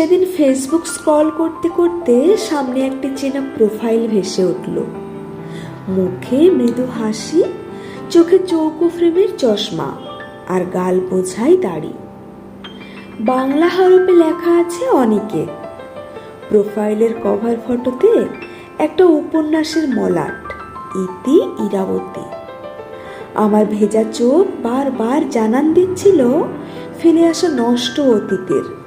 সেদিন Facebook scroll করতে করতে সামনে একটি চেনা প্রোফাইল ভেসে উঠল। মুখে মৃদু হাসি, চোখে চৌকো ফ্রেমের চশমা আর গাল বোঝাই দাড়ি। বাংলা হরফে লেখা আছে অনেকে। প্রোফাইলের কভার ফটোতে একটা উপন্যাসের মলাট, ইতি ইরাবতী। আমার ভেজা চোখ বারবার জানান দিচ্ছিল ফেলে আসা নষ্ট অতীতের।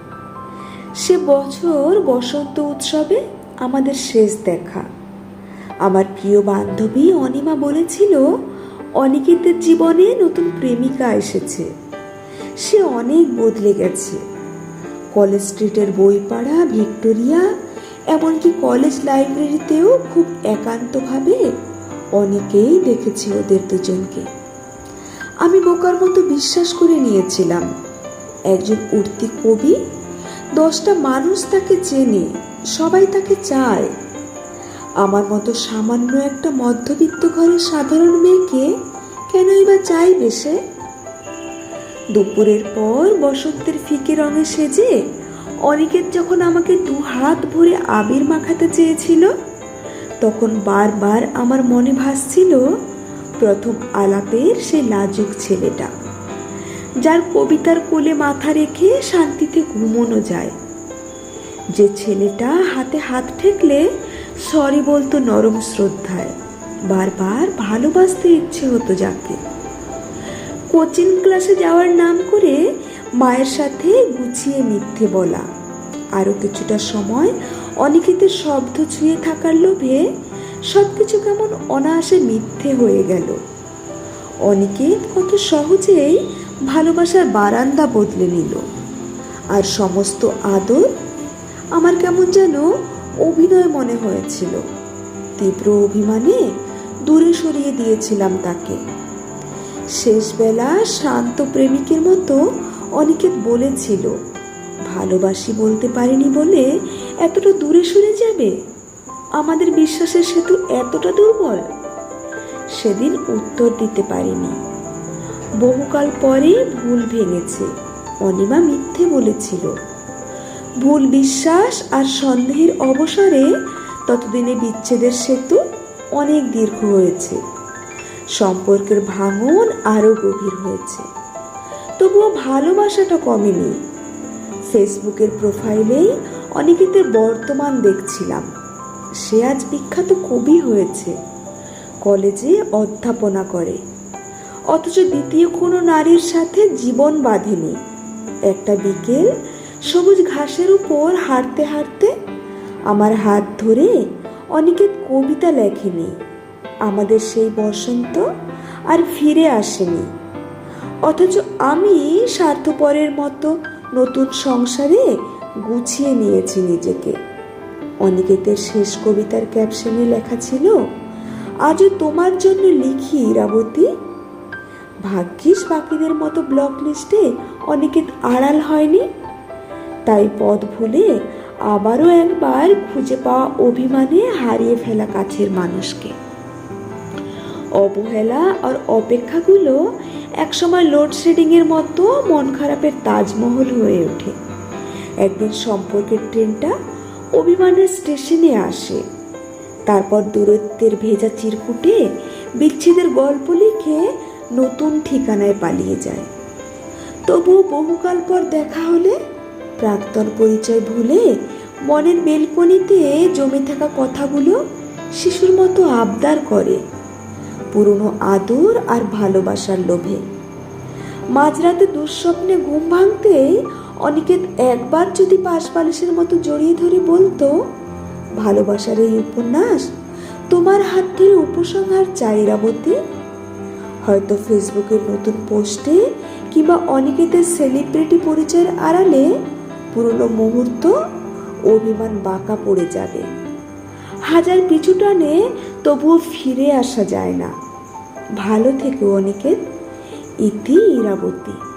সে বছর বসন্ত উৎসবে আমাদের শেষ দেখা। আমার প্রিয় বান্ধবী অনিমা বলেছিল, অনিকেতের জীবনে নতুন প্রেমিকা এসেছে। সে অনেক বদলে গেছে। কলেজ স্ট্রিটের বইপাড়া, ভিক্টোরিয়া, এমনকি কলেজ লাইব্রেরিতেও খুব একান্তভাবে অনেকেই দেখেছি ওদের দুজনকে। আমি বোকার মতো বিশ্বাস করে নিয়েছিলাম। একজন উঠতি কবি দশটা মানুষ তাকে চেনে, সবাই তাকে চায়। আমার মতো সামান্য একটা মধ্যবিত্ত ঘরের সাধারণ মেয়েকে কেনই বা চাইবে সে? দুপুরের পর বসন্তের ফিকে রঙে সেজে অনিকেত যখন আমাকে দু হাত ভরে আবির মাখাতে চেয়েছিল, তখন বারবার আমার মনে ভাসছিল, প্রথম আলাপের সেই লাজুক ছেলেটা। যার কবিতার কোলে মাথা রেখে শান্তিতে ঘুমোনো যায়। যে ছেলেটা হাতে হাত ঠেকলে সরি বলতো নরম শ্রদ্ধায়, বারবার ভালোবাসতে ইচ্ছে হতো যাকে। কোচিং ক্লাসে যাওয়ার নাম করে মায়ের সাথে গুছিয়ে মিথ্যে বলা। আরও কিছুটা সময় অনিকেতের শব্দ ছুঁয়ে থাকার লোভে সব কিছু কেমন অনায়াসে মিথ্যে হয়ে গেল। অনিকেত কত সহজেই ভালোবাসার বারান্দা বদলে নিল। আর সমস্ত আদর আমার কেমন যেন অভিনয় মনে হয়েছিল। তীব্র অভিমানে দূরে সরিয়ে দিয়েছিলাম তাকে। শেষবেলা শান্ত প্রেমিকের মতো অনিকেত বলেছিল, ভালোবাসি বলতে পারিনি বলে এতটা দূরে সরে যাবে? আমাদের বিশ্বাসের সেতু এতটা দুর্বল? সেদিন উত্তর দিতে পারিনি। বহুকাল পরে ভুল ভেঙেছে, অনিমা মিথ্যে বলেছিল। ভুল বিশ্বাস আর সন্দেহের অবসরে ততদিনে বিচ্ছেদের সেতু অনেক দীর্ঘ হয়েছে। সম্পর্কের ভাঙন আরও গভীর হয়েছে। তবুও ভালোবাসাটা কমেনি। ফেসবুকের প্রোফাইলেই অনেকেদের বর্তমান দেখছিলাম। সে আজ বিখ্যাত কবি হয়েছে। কলেজে অধ্যাপনা করে। অথচ দ্বিতীয় কোনো নারীর সাথে জীবন বাঁধেনি। একটা বিকেল সবুজ ঘাসের উপর হাঁটতে হাঁটতে আমার হাত ধরে অনেকে কবিতা লেখেনি। আমাদের সেই বসন্ত আর ফিরে আসেনি। অথচ আমি স্বার্থপরের মতো নতুন সংসারে গুছিয়ে নিয়েছি নিজেকে। অনিকেতের শেষ কবিতার ক্যাপশনে লেখা ছিল, আজও তোমার জন্য লিখি ইরাবতী ভাগ্যিস বাকিদের মতো ব্লক লিস্টে অনিকেত আড়াল হয়নি। তাই পথ ভুলে আবারও একবার খুঁজে পাওয়া অভিমানে হারিয়ে ফেলা কাছের মানুষকে। অবহেলা আর অপেক্ষাগুলো একসময় লোডশেডিংয়ের মতো মন খারাপের তাজমহল হয়ে ওঠে। একদিন সম্পর্কের ট্রেনটা অভিমানের স্টেশনে আসে। তারপর দূরত্বের ভেজা চিরকুটে বিচ্ছেদের গল্প লিখে নতুন ঠিকানায় পালিয়ে যায়। তবুও বহুকাল পর দেখা হলে প্রাক্তন পরিচয় ভুলে মনের বেলকনিতে জমে থাকা কথাগুলো শিশুর মতো আবদার করে, পুরনো আদর আর ভালোবাসার লোভে। মাঝরাতে দুঃস্বপ্নে ঘুম ভাঙতেই অনিকেত একবার যদি পাশ বালিশের মতো জড়িয়ে ধরে বলতো, ভালোবাসার এই উপন্যাস তোমার হাত ধরে উপসংহার চাইরাবতী হয়তো ফেসবুকের নতুন পোস্টে কিংবা অনিকেতের সেলিব্রিটি পরিচয়ের আড়ালে পুরনো মুহূর্ত অভিমান বাঁকা পড়ে যাবে। হাজার পিছু টানে তবুও ফিরে আসা যায় না। ভালো থেকে অনিকেত। ইতি ইরাবতী।